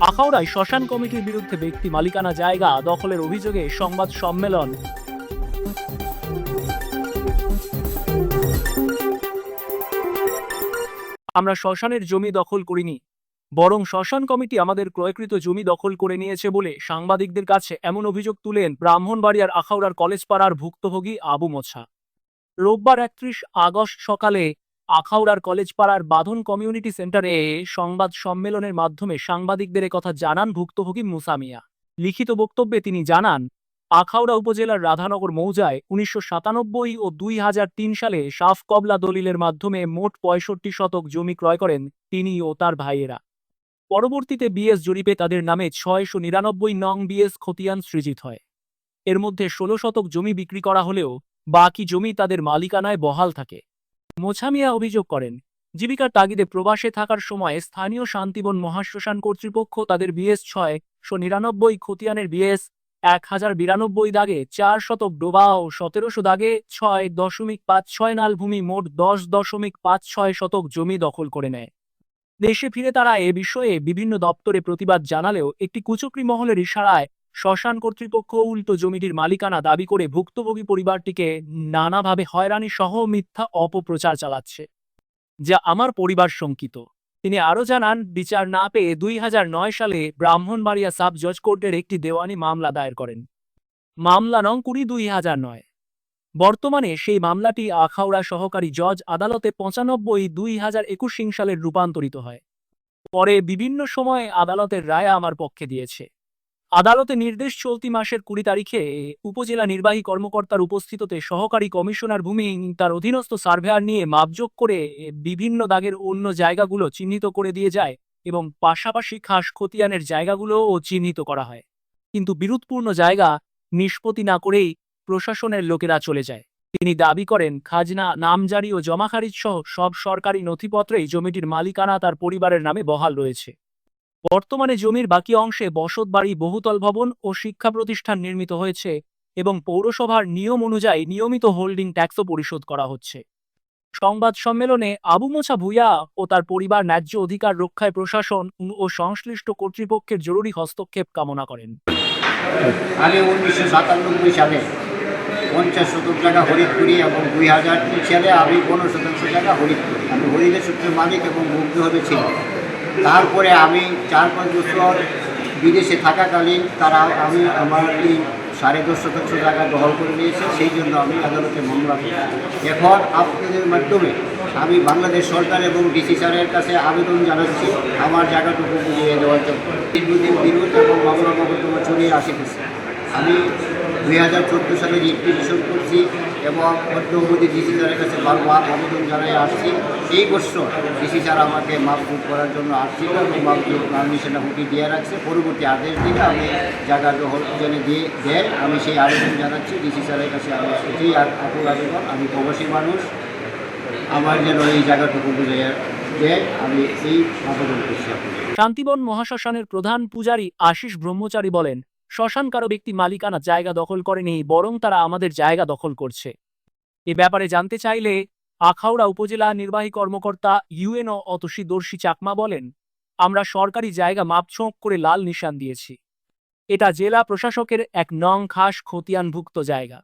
আখাউড়ায় শ্মশান কমিটির বিরুদ্ধে ব্যক্তি মালিকানা জায়গা দখলের অভিযোগে সংবাদ সম্মেলন। আমরা শ্মশানের জমি দখল করিনি, বরং শ্মশান কমিটি আমাদের ক্রয়কৃত জমি দখল করে নিয়েছে বলে সাংবাদিকদের কাছে এমন অভিযোগ তুলেন ব্রাহ্মণবাড়িয়ার আখাউড়ার কলেজপাড়ার ভুক্তভোগী আবু মোছা। রোববার একত্রিশ আগস্ট সকালে আখাউড়ার কলেজপাড়ার বাঁধন কমিউনিটি সেন্টারে সংবাদ সম্মেলনের মাধ্যমে সাংবাদিকদের কথা জানান ভুক্তভোগী মুসামিয়া লিখিত বক্তব্যে তিনি জানান, আখাউড়া উপজেলার রাধানগর মৌজায় উনিশশো সাতানব্বই ও দুই হাজার তিন সালে সাফ কবলা দলিলের মাধ্যমে মোট পঁয়ষট্টি শতক জমি ক্রয় করেন তিনি ও তার ভাইয়েরা। পরবর্তীতে বিএস জরিপে তাদের নামে ছয়শো নিরানব্বই নং বিএস খতিয়ান সৃজিত হয়। এর মধ্যে ষোলো শতক জমি বিক্রি করা হলেও বাকি জমি তাদের মালিকানায় বহাল থাকে। মোছামিয়া অভিযোগ করেন, জীবিকার তাগিদে প্রবাসে থাকার সময় স্থানীয় শান্তিবন মহাশ্মশান কর্তৃপক্ষ তাদের বিএস ছয় শো নিরানব্বই খতিয়ানের বিএস এক হাজার বিরানব্বই দাগে চার শতক ডোবা ও সতেরোশো দাগে ছয় দশমিক পাঁচ ছয় নাল ভূমি মোট দশ দশমিক পাঁচ ছয় শতক জমি দখল করে নেয়। দেশে ফিরে তারা এ বিষয়ে বিভিন্ন দপ্তরে প্রতিবাদ জানালেও একটি কুচক্রি মহলের ইশারায় শ্মশান কর্তৃপক্ষ উল্টো জমিটির মালিকানা দাবি করে ভুক্তভোগী পরিবারটিকে নানাভাবে হয়রানি সহ মিথ্যা অপপ্রচার চালাচ্ছে, যা আমার পরিবার শঙ্কিত। তিনি আরও জানান, বিচার না পেয়ে দুই হাজার নয় সালে ব্রাহ্মণবাড়িয়া সাব জজ কোর্টের একটি দেওয়ানি মামলা দায়ের করেন। মামলা নং কুড়ি দুই হাজার নয়। বর্তমানে সেই মামলাটি আখাউড়া সহকারী জজ আদালতে পঁচানব্বই দুই হাজার একুশ সালের রূপান্তরিত হয়। পরে বিভিন্ন সময়ে আদালতের রায় আমার পক্ষে দিয়েছে। আদালতে নির্দেশ চলতি মাসের কুড়ি তারিখে উপজেলা নির্বাহী কর্মকর্তার উপস্থিততে সহকারী কমিশনার ভূমি তার অধীনস্থ সার্ভেয়ার নিয়ে মাপযোগ করে বিভিন্ন দাগের অন্য জায়গাগুলো চিহ্নিত করে দিয়ে যায় এবং পাশাপাশি খাস খতিয়ানের জায়গাগুলোও চিহ্নিত করা হয়। কিন্তু বিরোধপূর্ণ জায়গা নিষ্পত্তি না করেই প্রশাসনের লোকেরা চলে যায়। তিনি দাবি করেন, খাজনা, নামজারি ও জমা খারিজ সহ সব সরকারি নথিপত্রেই জমিটির মালিকানা তার পরিবারের নামে বহাল রয়েছে। বর্তমানে জমির বাকি অংশে বসতবাড়ি বহুতল ভবন ও শিক্ষা প্রতিষ্ঠান নির্মিত হয়েছে এবং পৌরসভার নিয়ম অনুযায়ী নিয়মিত হোল্ডিং ট্যাক্সও পরিশোধ করা হচ্ছে। সংবাদ সম্মেলনে আবু মোছা ভুইয়া ও তার পরিবার ন্যায্য অধিকার রক্ষায় প্রশাসন ও সংশ্লিষ্ট কর্তৃপক্ষের জরুরি হস্তক্ষেপ কামনা করেন। আমি উনিশশো সাতানব্বই সালে পঞ্চাশ শতক জায়গা হরিদপুরি এবং দুই হাজার তিন সালে আমি পনেরো শতাংশ জায়গা হরিদপুরি। আমি হরিদের সূত্রে মালিক এবং মুগ্ধভাবে ছিলাম তারপরে আমি চার পাঁচ বছর বিদেশে থাকাকালীন তারা আমি আমার এই সাড়ে দশ শতাংশ জায়গা দখল করে নিয়েছে, সেই জন্য আমি আদালতে মামলা করি এখন আপনাদের মাধ্যমে আমি বাংলাদেশ সরকার এবং ডিসি স্যারের কাছে আবেদন জানাচ্ছি, আমার জায়গাটুকু বুঝিয়ে দেওয়ার জন্য। দীর্ঘদিন বিরোধ এবং মামলা মকদ্দমা চলিয়ে আসিতেছে। আমি দুই হাজার চোদ্দ সালে রিপিটিশন করছি এবং মধ্যমতি ডিসি স্যারের কাছে বারবার আবেদন জানাই আসছি। এই বছর ডিসি স্যার আমাকে মাপজুট করার জন্য আসছিল এবং মাপজুট পারমিশনটা হুটি দিয়ে রাখছে। পরবর্তী আদেশ দিলে আমি জায়গা দখল যেন দিয়ে দেয়। আমি সেই আবেদন জানাচ্ছি। ডিসি স্যারের কাছে আমি এটাই আকুল আবেদন। আমি প্রবাসী মানুষ। আমার যেন এই জায়গাটুকু বুঝে শান্তিবন মহাশ্মশানের প্রধান পূজারী আশিস ব্রহ্মচারী বলেন শ্মশান কারও ব্যক্তি মালিকানা জায়গা দখল করেনি, বরং তারা আমাদের জায়গা দখল করছে। এ ব্যাপারে জানতে চাইলে আখাউড়া উপজেলা নির্বাহী কর্মকর্তা ইউএনও অতসী দর্শী চাকমা বলেন, আমরা সরকারি জায়গা মাপছোঁক করে লাল নিশান দিয়েছি। এটা জেলা প্রশাসকের এক নং খাস খতিয়ানভুক্ত জায়গা।